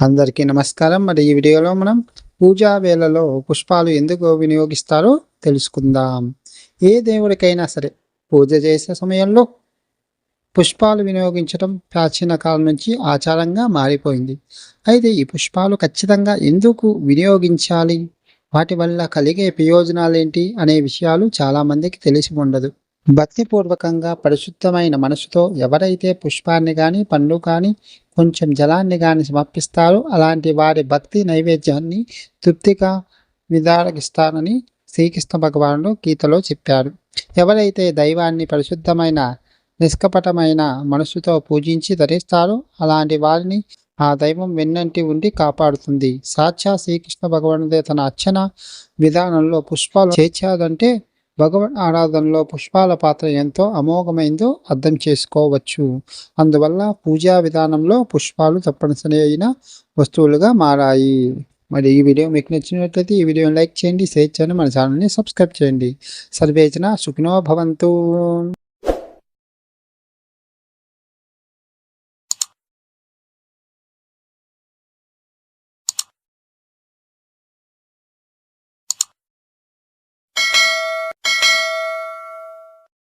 అందరికీ నమస్కారం. మరి ఈ వీడియోలో మనం పూజా వేళలో పుష్పాలు ఎందుకు వినియోగిస్తారో తెలుసుకుందాం. ఏ దేవుడికైనా సరే పూజ చేసే సమయంలో పుష్పాలు వినియోగించడం ప్రాచీన కాలం నుంచి ఆచారంగా మారిపోయింది. అయితే ఈ పుష్పాలు ఖచ్చితంగా ఎందుకు వినియోగించాలి? వాటి వల్ల కలిగే ప్రయోజనాలు ఏంటి అనే విషయాలు చాలామందికి తెలిసి ఉండదు. భక్తిపూర్వకంగా పరిశుద్ధమైన మనసుతో ఎవరైతే పుష్పాన్ని కానీ పండ్లు కానీ కొంచెం జలాన్ని కానీ సమర్పిస్తారు అలాంటి వారి భక్తి నైవేద్యాన్ని తృప్తిగా నిదారగిస్తానని శ్రీకృష్ణ భగవానుడు గీతలో చెప్పారు ఎవరైతే దైవాన్ని పరిశుద్ధమైన నిష్కపటమైన మనసుతో పూజించి ధరిస్తారో అలాంటి వారిని ఆ దైవం వెన్నంటి ఉండి కాపాడుతుంది. సాక్షా శ్రీకృష్ణ భగవానుడే తన అర్చన విధానంలో పుష్పాలు చేర్చాదంటే భగవన్ ఆరాధనలో పుష్పాల పాత్ర ఎంతో అమోఘమైందో అర్థం చేసుకోవచ్చు. అందువల్ల పూజా విధానంలో పుష్పాలు తప్పనిసరి అయిన వస్తువులుగా మారాయి. మరి ఈ వీడియో మీకు నచ్చినట్లయితే ఈ వీడియోని లైక్ చేయండి షేర్ చేయండి మన ఛానల్ని సబ్స్క్రైబ్ చేయండి. సర్వేచన సుఖినో భవంతు.